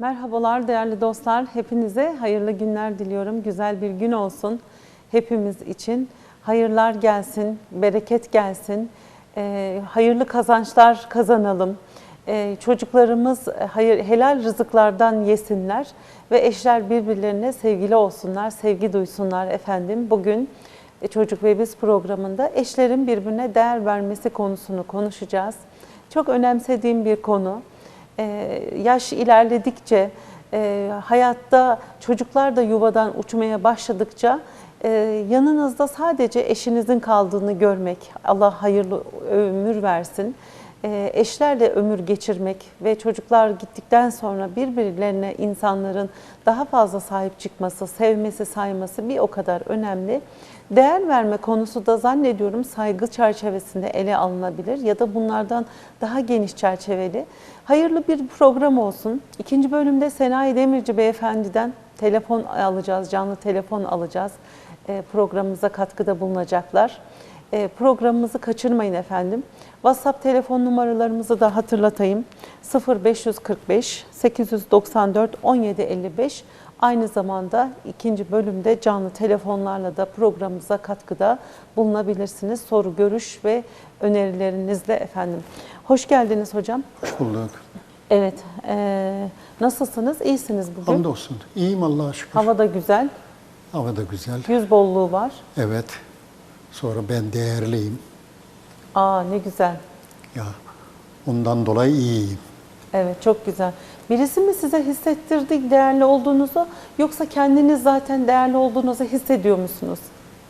Merhabalar değerli dostlar. Hepinize hayırlı günler diliyorum. Güzel bir gün olsun hepimiz için. Hayırlar gelsin, bereket gelsin. Ee, hayırlı kazançlar kazanalım. Ee, çocuklarımız e, hayır, helal rızıklardan yesinler ve eşler birbirlerine sevgili olsunlar, sevgi duysunlar efendim. Bugün e, Çocuk ve Biz programında eşlerin birbirine değer vermesi konusunu konuşacağız. Çok önemsediğim bir konu. Ee, yaş ilerledikçe, e, hayatta çocuklar da yuvadan uçmaya başladıkça e, yanınızda sadece eşinizin kaldığını görmek, Allah hayırlı ömür versin, eşlerle ömür geçirmek ve çocuklar gittikten sonra birbirlerine insanların daha fazla sahip çıkması, sevmesi, sayması bir o kadar önemli. Değer verme konusu da zannediyorum saygı çerçevesinde ele alınabilir ya da bunlardan daha geniş çerçeveli. Hayırlı bir program olsun. İkinci bölümde Senayi Demirci Beyefendi'den telefon alacağız, canlı telefon alacağız. E, programımıza katkıda bulunacaklar. E, programımızı kaçırmayın efendim. WhatsApp telefon numaralarımızı da hatırlatayım. 0545 894 1755 Aynı zamanda ikinci bölümde canlı telefonlarla da programımıza katkıda bulunabilirsiniz. Soru, görüş ve önerilerinizle efendim. Hoş geldiniz hocam. Hoş bulduk. Evet, e, nasılsınız? İyisiniz bugün. Hamdolsun. İyiyim Allah'a şükür. Hava da güzel, Hava da güzel. yüz bolluğu var. Evet. Sonra ben değerliyim. Aa ne güzel. Ya ondan dolayı iyiyim. Evet, çok güzel. Birisi mi size hissettirdi değerli olduğunuzu yoksa kendiniz zaten değerli olduğunuzu hissediyor musunuz?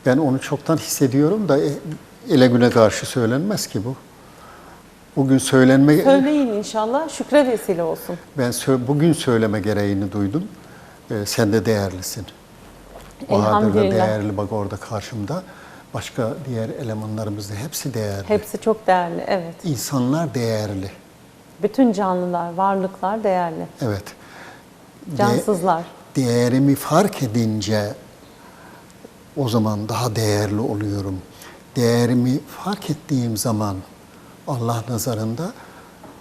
Ben onu çoktan hissediyorum da e, ele güne karşı söylenmez ki bu. Bugün söylenme Söyleyin inşallah, şükre vesile olsun. ben sö- bugün söyleme gereğini duydum. Ee, sen de değerlisin. Da Elhamdülillah. değerli bak orada karşımda. Başka diğer elemanlarımız da hepsi değerli. Hepsi çok değerli, evet. İnsanlar değerli. Bütün canlılar, varlıklar değerli. Evet. De- Cansızlar. değerimi fark edince o zaman daha değerli oluyorum. Değerimi fark ettiğim zaman Allah nazarında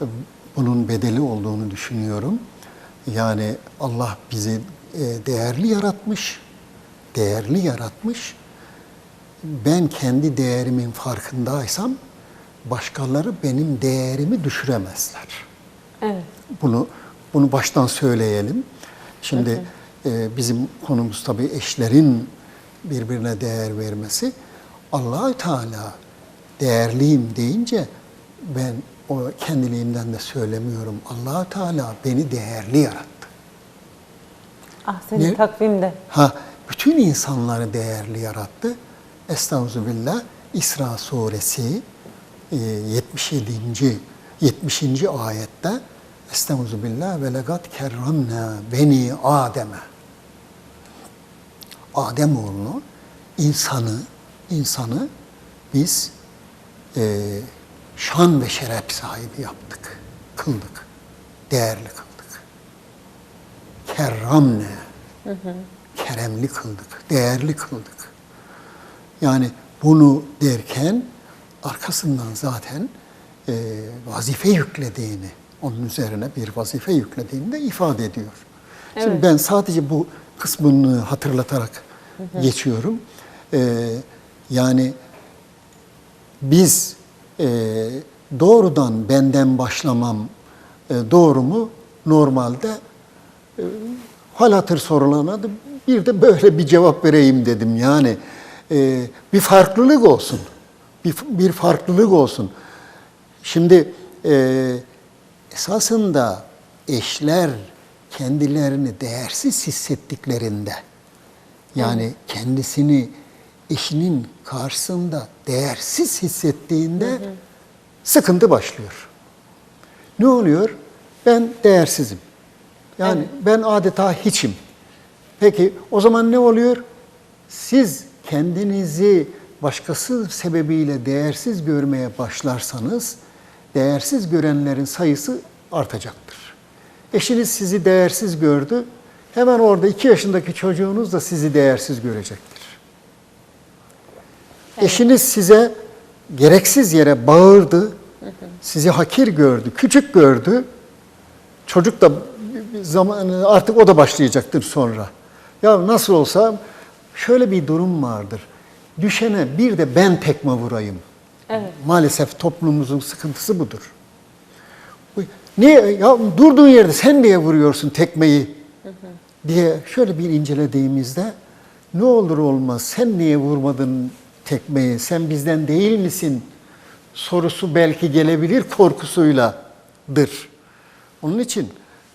e, bunun bedeli olduğunu düşünüyorum. Yani Allah bizi e, değerli yaratmış, değerli yaratmış. Ben kendi değerimin farkındaysam başkaları benim değerimi düşüremezler. Evet. Bunu bunu baştan söyleyelim. Şimdi e, bizim konumuz tabii eşlerin birbirine değer vermesi. Allahü Teala değerliyim deyince ben o kendiliğimden de söylemiyorum. Allahü Teala beni değerli yarattı. Ah senin Ne? takvimde. Ha bütün insanları değerli yarattı. Estağfirullah İsra suresi e, 77. 70. ayette Estağfirullah ve legat kerramna beni Adem'e. Adem oğlunu insanı insanı biz e, şan ve şeref sahibi yaptık. Kıldık. Değerli kıldık. Kerramne. Keremli kıldık. Değerli kıldık. Yani bunu derken arkasından zaten e, vazife yüklediğini, onun üzerine bir vazife yüklediğini de ifade ediyor. Şimdi Evet. ben sadece bu kısmını hatırlatarak geçiyorum. E, yani biz e, doğrudan benden başlamam e, doğru mu? Normalde e, hal hatır sorulana da bir de böyle bir cevap vereyim dedim. Yani e, bir farklılık olsun. Bir, bir farklılık olsun. Şimdi e, esasında eşler kendilerini değersiz hissettiklerinde yani kendisini eşinin karşısında değersiz hissettiğinde sıkıntı başlıyor. Ne oluyor? Ben değersizim. Yani ben adeta hiçim. Peki o zaman ne oluyor? Siz kendinizi başkası sebebiyle değersiz görmeye başlarsanız değersiz görenlerin sayısı artacaktır. Eşiniz sizi değersiz gördü. Hemen orada iki yaşındaki çocuğunuz da sizi değersiz görecektir. Eşiniz size gereksiz yere bağırdı, sizi hakir gördü, küçük gördü. Çocuk da zaman artık o da başlayacaktır sonra. Ya nasıl olsa şöyle bir durum vardır. Düşene bir de ben tekme vurayım. Evet. Maalesef toplumumuzun sıkıntısı budur. Bu- Niye ya durduğun yerde sen niye vuruyorsun tekmeyi diye şöyle bir incelediğimizde ne olur olmaz sen niye vurmadın tekmeyi sen bizden değil misin sorusu belki gelebilir korkusuyladır. Onun için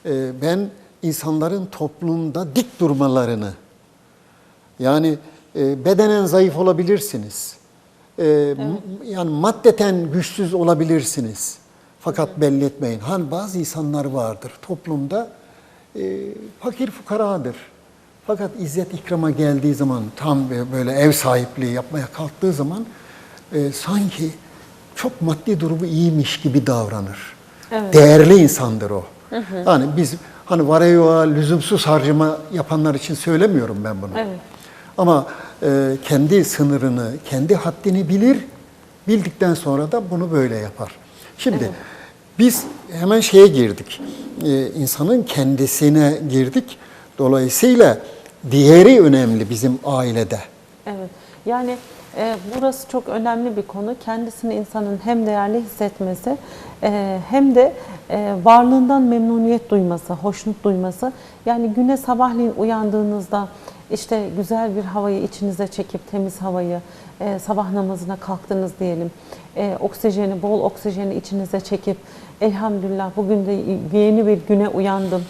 e, ben insanların toplumda dik durmalarını yani e, bedenen zayıf olabilirsiniz. E, m- Yani maddeten güçsüz olabilirsiniz. Fakat belli etmeyin. Hani bazı insanlar vardır toplumda e, fakir fukaradır. Fakat izzet ikrama geldiği zaman tam böyle ev sahipliği yapmaya kalktığı zaman e, sanki çok maddi durumu iyiymiş gibi davranır. Değerli insandır o. Hani biz hani varaya lüzumsuz harcama yapanlar için söylemiyorum ben bunu. Evet. Ama e, kendi sınırını, kendi haddini bilir. Bildikten sonra da bunu böyle yapar. Şimdi biz hemen şeye girdik. E, insanın kendisine girdik. Dolayısıyla diğeri önemli bizim ailede. Evet. Yani e, burası çok önemli bir konu. Kendisini insanın hem değerli hissetmesi e, hem de e, varlığından memnuniyet duyması, hoşnut duyması. Yani güne sabahleyin uyandığınızda işte güzel bir havayı içinize çekip temiz havayı e, sabah namazına kalktınız diyelim. E, oksijeni, bol oksijeni içinize çekip elhamdülillah bugün de yeni bir güne uyandım.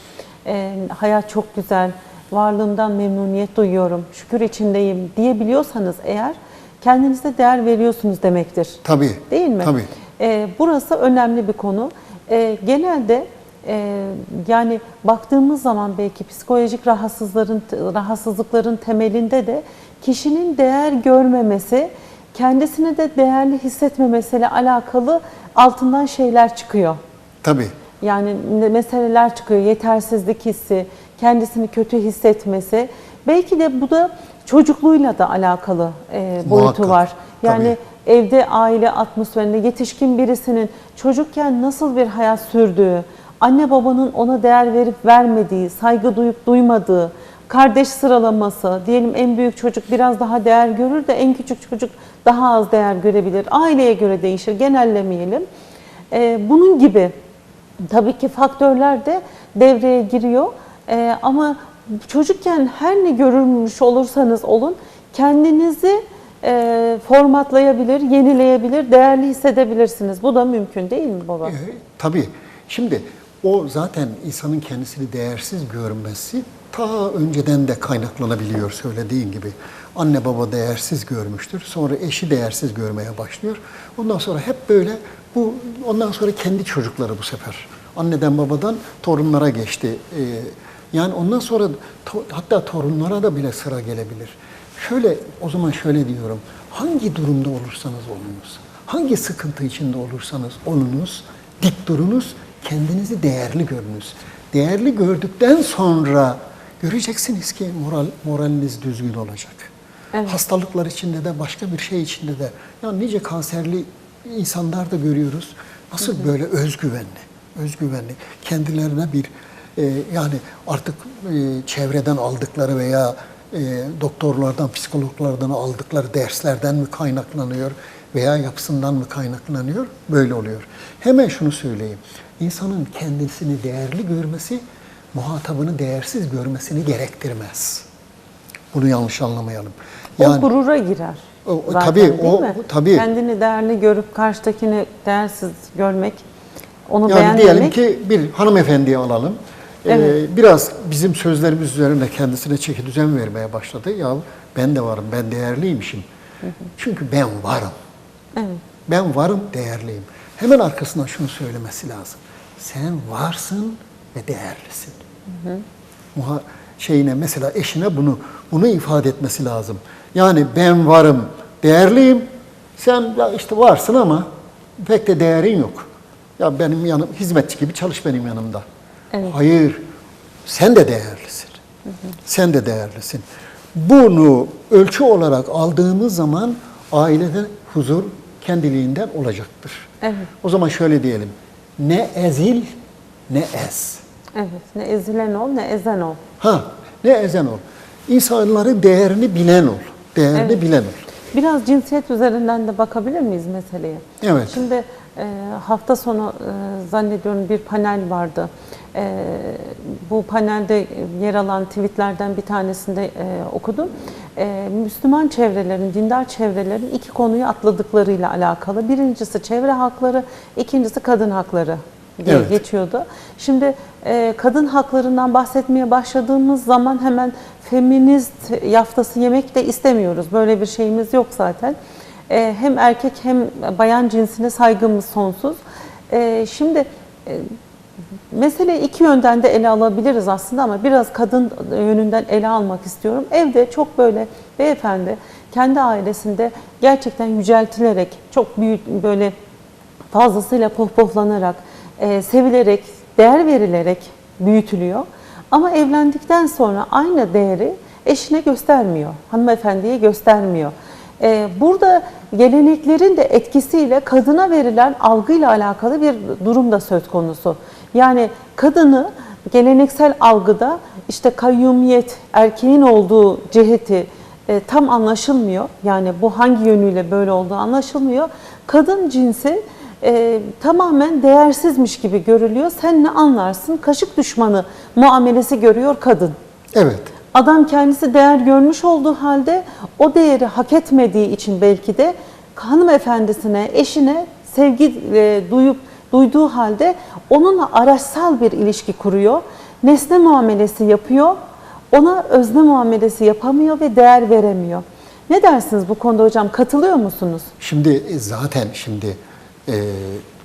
E, hayat çok güzel varlığımdan memnuniyet duyuyorum, şükür içindeyim diyebiliyorsanız eğer kendinize değer veriyorsunuz demektir. Tabii. Değil mi? Tabii. Ee, burası önemli bir konu. Ee, genelde e, yani baktığımız zaman belki psikolojik rahatsızların rahatsızlıkların temelinde de kişinin değer görmemesi, kendisini de değerli hissetmemesiyle alakalı altından şeyler çıkıyor. Tabii. Yani meseleler çıkıyor, yetersizlik hissi, kendisini kötü hissetmesi. Belki de bu da çocukluğuyla da alakalı e, boyutu Muhakkak, var. Yani tabii. evde aile atmosferinde yetişkin birisinin çocukken nasıl bir hayat sürdüğü, anne babanın ona değer verip vermediği, saygı duyup duymadığı, kardeş sıralaması, diyelim en büyük çocuk biraz daha değer görür de en küçük çocuk daha az değer görebilir. Aileye göre değişir, genellemeyelim. E, bunun gibi Tabii ki faktörler de devreye giriyor. Ee, ama çocukken her ne görülmüş olursanız olun kendinizi e, formatlayabilir, yenileyebilir, değerli hissedebilirsiniz. Bu da mümkün değil mi baba? E, tabii. Şimdi o zaten insanın kendisini değersiz görmesi ta önceden de kaynaklanabiliyor söylediğin gibi. Anne baba değersiz görmüştür. Sonra eşi değersiz görmeye başlıyor. Ondan sonra hep böyle bu ondan sonra kendi çocukları bu sefer. Anneden babadan torunlara geçti. Ee, yani ondan sonra to- hatta torunlara da bile sıra gelebilir. Şöyle o zaman şöyle diyorum. Hangi durumda olursanız olunuz, hangi sıkıntı içinde olursanız olunuz, dik durunuz, kendinizi değerli görünüz. Değerli gördükten sonra göreceksiniz ki moral moraliniz düzgün olacak. Evet. Hastalıklar içinde de başka bir şey içinde de. Ya nice kanserli insanlar da görüyoruz. Nasıl böyle özgüvenli, özgüvenli. Kendilerine bir e, yani artık e, çevreden aldıkları veya e, doktorlardan, psikologlardan aldıkları derslerden mi kaynaklanıyor veya yapısından mı kaynaklanıyor? Böyle oluyor. Hemen şunu söyleyeyim. İnsanın kendisini değerli görmesi muhatabını değersiz görmesini gerektirmez. Bunu yanlış anlamayalım. o gurura girer. O- zaten, tabii, değil o- mi? tabii. Kendini değerli görüp karşıdakini değersiz görmek, onu Yani beğenmemek. diyelim ki bir hanımefendiyi alalım. Ee, Evet. biraz bizim sözlerimiz üzerine kendisine çeki düzen vermeye başladı. Ya ben de varım, ben değerliymişim. Çünkü ben varım. Evet. Ben varım, değerliyim. Hemen arkasından şunu söylemesi lazım. Sen varsın ve değerlisin. Muha şeyine mesela eşine bunu bunu ifade etmesi lazım. Yani ben varım, değerliyim. Sen ya işte varsın ama pek de değerin yok. Ya benim yanım hizmetçi gibi çalış benim yanımda. Evet. Hayır. Sen de değerlisin. Sen de değerlisin. Bunu ölçü olarak aldığımız zaman ailede huzur kendiliğinden olacaktır. Evet. O zaman şöyle diyelim. Ne ezil ne ez. Evet. Ne ezilen ol ne ezen ol. Ha, ne ezen ol. İnsanların değerini bilen ol. Değerini Evet. bilen ol. Biraz cinsiyet üzerinden de bakabilir miyiz meseleye? Evet. Şimdi e, hafta sonu e, zannediyorum bir panel vardı. E, bu panelde yer alan tweetlerden bir tanesinde e, okudum. E, Müslüman çevrelerin, dindar çevrelerin iki konuyu atladıklarıyla alakalı. Birincisi çevre hakları, ikincisi kadın hakları diye Evet. geçiyordu. Şimdi e, kadın haklarından bahsetmeye başladığımız zaman hemen feminist yaftası yemek de istemiyoruz. Böyle bir şeyimiz yok zaten. E, hem erkek hem bayan cinsine saygımız sonsuz. E, şimdi e, mesele iki yönden de ele alabiliriz aslında ama biraz kadın yönünden ele almak istiyorum. Evde çok böyle beyefendi kendi ailesinde gerçekten yüceltilerek, çok büyük böyle fazlasıyla pohpohlanarak, e, sevilerek, değer verilerek büyütülüyor. Ama evlendikten sonra aynı değeri eşine göstermiyor, hanımefendiye göstermiyor. E, burada geleneklerin de etkisiyle kadına verilen algıyla alakalı bir durum da söz konusu. Yani kadını geleneksel algıda işte kayyumiyet, erkeğin olduğu ciheti e, tam anlaşılmıyor. Yani bu hangi yönüyle böyle olduğu anlaşılmıyor. Kadın cinsi e, tamamen değersizmiş gibi görülüyor. Sen ne anlarsın? Kaşık düşmanı muamelesi görüyor kadın. Evet. Adam kendisi değer görmüş olduğu halde o değeri hak etmediği için belki de hanımefendisine, eşine sevgi e, duyup duyduğu halde onunla araçsal bir ilişki kuruyor. Nesne muamelesi yapıyor. Ona özne muamelesi yapamıyor ve değer veremiyor. Ne dersiniz bu konuda hocam? Katılıyor musunuz? Şimdi e, zaten şimdi e,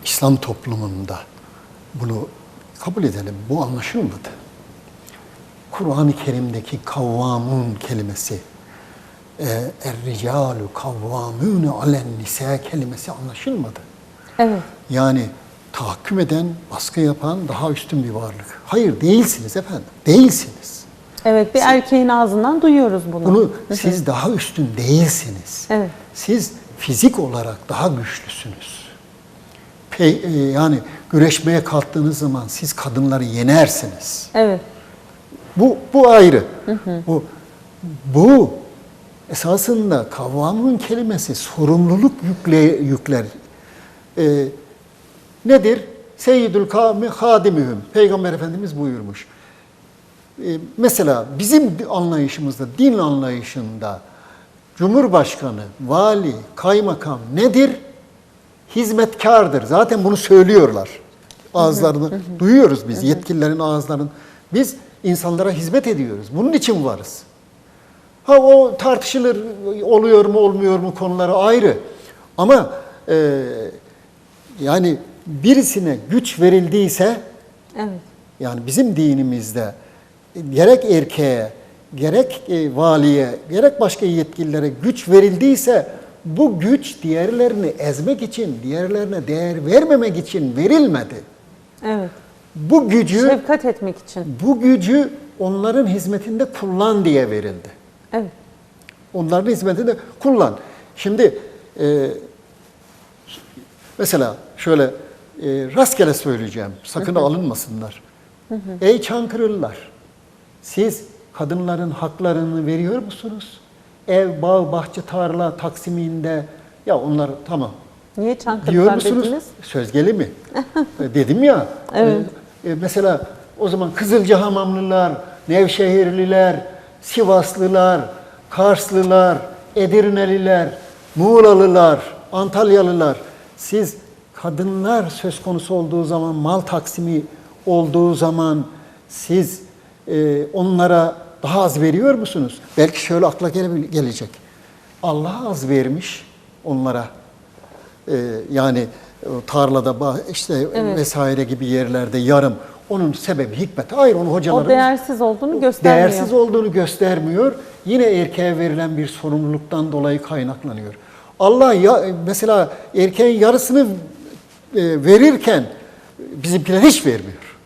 İslam toplumunda bunu kabul edelim. Bu anlaşılmadı. Kur'an-ı Kerim'deki kavvamun kelimesi e, Er-ricalu kavvamune alen nisa kelimesi anlaşılmadı. Evet. Yani tahakküm eden, baskı yapan daha üstün bir varlık. Hayır değilsiniz efendim. Değilsiniz. Evet bir erkeğin ağzından duyuyoruz bunu. Bunu siz daha üstün değilsiniz. Evet. Siz fizik olarak daha güçlüsünüz. Pe- e, yani güreşmeye kalktığınız zaman siz kadınları yenersiniz. Evet. Bu bu ayrı. Bu bu esasında kavramın kelimesi sorumluluk yükle, yükler. Ee, nedir? Seyyidül kavmi hadimühüm. Peygamber Efendimiz buyurmuş. Ee, mesela bizim anlayışımızda, din anlayışında Cumhurbaşkanı, vali, kaymakam nedir? Hizmetkardır. Zaten bunu söylüyorlar. Ağızlarını duyuyoruz biz, yetkililerin ağızlarını. Biz insanlara hizmet ediyoruz. Bunun için varız. Ha o tartışılır, oluyor mu olmuyor mu konuları ayrı. Ama e, yani birisine güç verildiyse Evet. yani bizim dinimizde gerek erkeğe, gerek e, valiye, gerek başka yetkililere güç verildiyse bu güç diğerlerini ezmek için, diğerlerine değer vermemek için verilmedi. Evet. Bu gücü Şefkat etmek için. bu gücü onların hizmetinde kullan diye verildi. Evet. Onların hizmetinde kullan. Şimdi e, mesela şöyle e, rastgele söyleyeceğim. Sakın alınmasınlar. Ey Çankırılılar, siz kadınların haklarını veriyor musunuz? Ev, bağ, bahçe, tarla taksiminde ya onlar tamam. Niye musunuz? dediniz? Sözgeli mi? E, Dedim ya. Evet. e, e, mesela o zaman Kızılcahamamlılar, Nevşehirliler, Sivaslılar, Karslılar, Edirneliler, Muğlalılar, Antalyalılar siz kadınlar söz konusu olduğu zaman mal taksimi olduğu zaman siz e, onlara daha az veriyor musunuz? Belki şöyle akla gele- gelecek. Allah az vermiş onlara. Ee, yani o tarlada işte Evet. vesaire gibi yerlerde yarım. Onun sebebi hikmeti. Hayır onu O hocalarımız değersiz olduğunu göstermiyor. değersiz olduğunu göstermiyor. Yine erkeğe verilen bir sorumluluktan dolayı kaynaklanıyor. Allah ya mesela erkeğin yarısını e, verirken bizimkiler hiç vermiyor.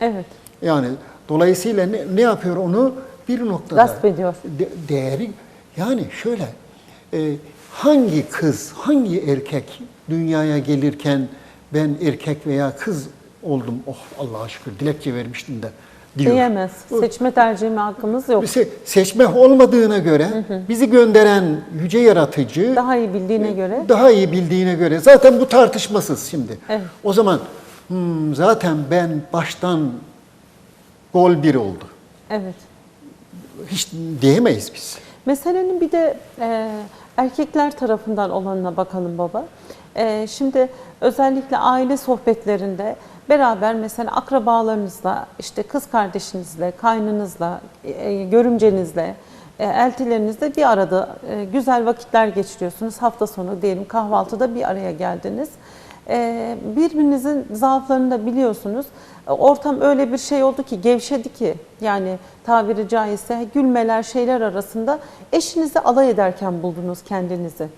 Evet. Yani dolayısıyla ne, ne yapıyor onu bir noktada Gasp ediyor. de- değeri yani şöyle e, hangi kız hangi erkek dünyaya gelirken ben erkek veya kız oldum. Oh Allah'a şükür dilekçe vermiştim de diyor. Diyemez. Seçme tercihime hakkımız yok. Se- seçme olmadığına göre bizi gönderen yüce yaratıcı Daha iyi bildiğine göre. daha iyi bildiğine göre zaten bu tartışmasız şimdi. Evet. O zaman "Hmm, zaten ben baştan gol bir oldu. Evet. Hiç diyemeyiz biz. Meselenin bir de e, erkekler tarafından olanına bakalım baba. E, şimdi özellikle aile sohbetlerinde beraber mesela akrabalarınızla, işte kız kardeşinizle, kaynınızla, e, görümcenizle, e, eltilerinizle bir arada e, güzel vakitler geçiriyorsunuz. Hafta sonu diyelim kahvaltıda bir araya geldiniz. Birbirinizin zaaflarını da biliyorsunuz. Ortam öyle bir şey oldu ki gevşedi ki yani tabiri caizse gülmeler şeyler arasında eşinizi alay ederken buldunuz kendinizi.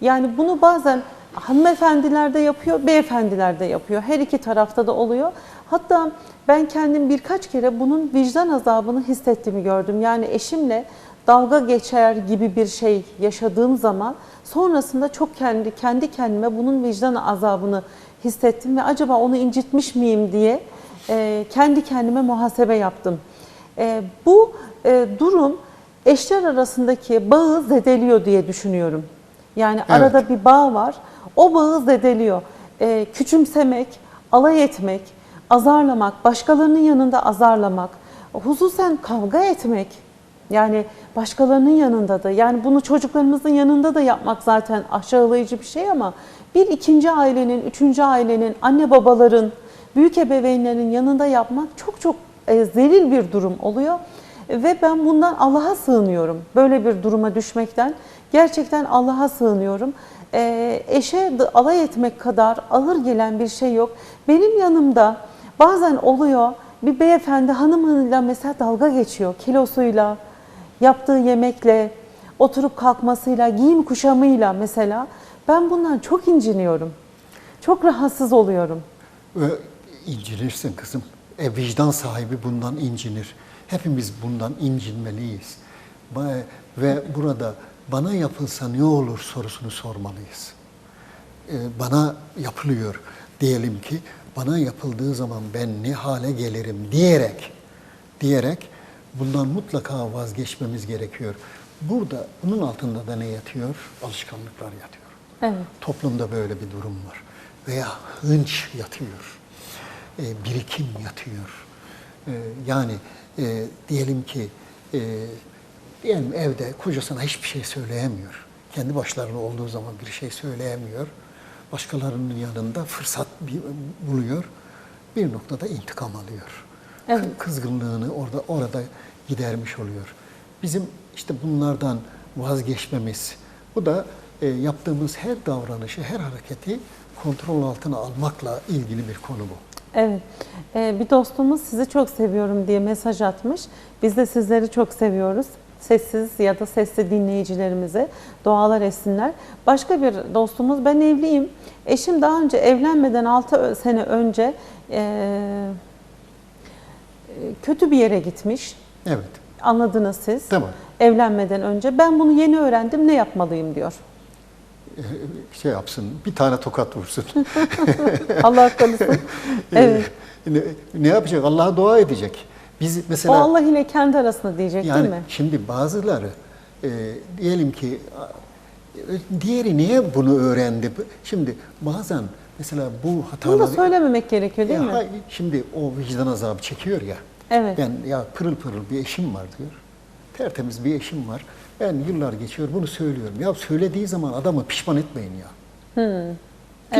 Yani bunu bazen hanımefendiler de yapıyor, beyefendiler de yapıyor. Her iki tarafta da oluyor. Hatta ben kendim birkaç kere bunun vicdan azabını hissettiğimi gördüm. Yani eşimle dalga geçer gibi bir şey yaşadığım zaman sonrasında çok kendi kendi kendime bunun vicdan azabını hissettim ve acaba onu incitmiş miyim diye e, kendi kendime muhasebe yaptım. E, bu e, durum eşler arasındaki bağı zedeliyor diye düşünüyorum. Yani arada bir bağ var. O bağı zedeliyor. E, küçümsemek, alay etmek, azarlamak, başkalarının yanında azarlamak, hususen kavga etmek. Yani başkalarının yanında da yani bunu çocuklarımızın yanında da yapmak zaten aşağılayıcı bir şey ama bir ikinci ailenin, üçüncü ailenin, anne babaların, büyük ebeveynlerin yanında yapmak çok çok e, zelil bir durum oluyor. Ve ben bundan Allah'a sığınıyorum. Böyle bir duruma düşmekten gerçekten Allah'a sığınıyorum. E, eşe alay etmek kadar ağır gelen bir şey yok. Benim yanımda bazen oluyor bir beyefendi hanımıyla mesela dalga geçiyor kilosuyla, yaptığı yemekle, oturup kalkmasıyla, giyim kuşamıyla mesela. Ben bundan çok inciniyorum. Çok rahatsız oluyorum. Ve incinirsin kızım. E, vicdan sahibi bundan incinir. Hepimiz bundan incinmeliyiz. Ve burada bana yapılsa ne olur sorusunu sormalıyız. E, Bana yapılıyor diyelim ki bana yapıldığı zaman ben ne hale gelirim diyerek diyerek bundan mutlaka vazgeçmemiz gerekiyor. Burada bunun altında da ne yatıyor? Alışkanlıklar yatıyor. Evet. Toplumda böyle bir durum var. Veya hınç yatıyor. E, birikim yatıyor. E, yani e, diyelim ki e, diyelim evde kocasına hiçbir şey söyleyemiyor. Kendi başlarına olduğu zaman bir şey söyleyemiyor. Başkalarının yanında fırsat buluyor. Bir noktada intikam alıyor. Evet. Kı- Kızgınlığını orada orada gidermiş oluyor. Bizim işte bunlardan vazgeçmemiz, bu da e, yaptığımız her davranışı, her hareketi kontrol altına almakla ilgili bir konu bu. Evet. Ee, bir dostumuz sizi çok seviyorum diye mesaj atmış. Biz de sizleri çok seviyoruz. Sessiz ya da sesli dinleyicilerimize dualar etsinler. Başka bir dostumuz ben evliyim. Eşim daha önce evlenmeden 6 sene önce e, kötü bir yere gitmiş. Evet. Anladınız siz. Tamam. Evlenmeden önce. Ben bunu yeni öğrendim. Ne yapmalıyım diyor. E, Şey yapsın, bir tane tokat vursun. Allah korusun. Evet. ne, ne yapacak? Allah'a dua edecek. Biz O mesela Allah ile kendi arasında diyecek yani değil mi? şimdi bazıları e, diyelim ki diğeri niye bunu öğrendi? Şimdi bazen mesela bu Bunu da hataları söylememek gerekiyor değil Ya mi? şimdi o vicdan azabı çekiyor ya. Evet. Ben ya pırıl pırıl bir eşim var diyor. Tertemiz bir eşim var. Ben yıllar geçiyor bunu söylüyorum. Ya söylediği zaman adamı pişman etmeyin ya. Evet,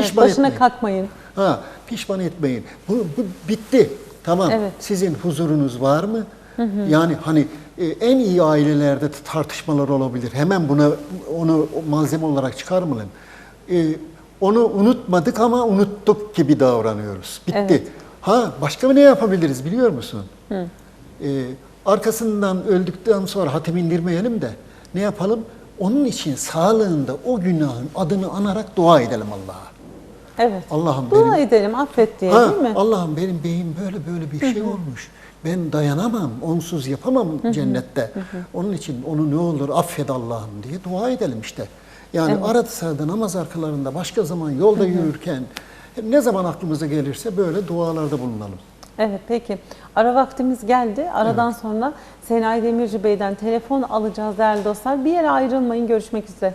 Pişman başına etmeyin. kalkmayın. Ha pişman etmeyin. Bu, bu bitti. Tamam. Evet. Sizin huzurunuz var mı? Yani hani e, en iyi ailelerde tartışmalar olabilir. Hemen buna onu malzeme olarak çıkarmayalım. E, onu unutmadık ama unuttuk gibi davranıyoruz. Bitti. Evet. Ha başka ne yapabiliriz biliyor musun? E, arkasından öldükten sonra hatim indirmeyelim de ne yapalım? Onun için sağlığında o günahın adını anarak dua edelim Allah'a. Evet. Allah'ım Dua benim- edelim, affet diye Ha, değil mi? Allah'ım benim beyim böyle böyle bir şey olmuş. Ben dayanamam, onsuz yapamam cennette. Onun için onu ne olur affet Allah'ım diye dua edelim işte. Yani arada sırada namaz arkalarında başka zaman yolda yürürken Ne zaman aklımıza gelirse böyle dualarda bulunalım. Evet peki. Ara vaktimiz geldi. Aradan sonra Senay Demirci Bey'den telefon alacağız değerli dostlar. Bir yere ayrılmayın. Görüşmek üzere.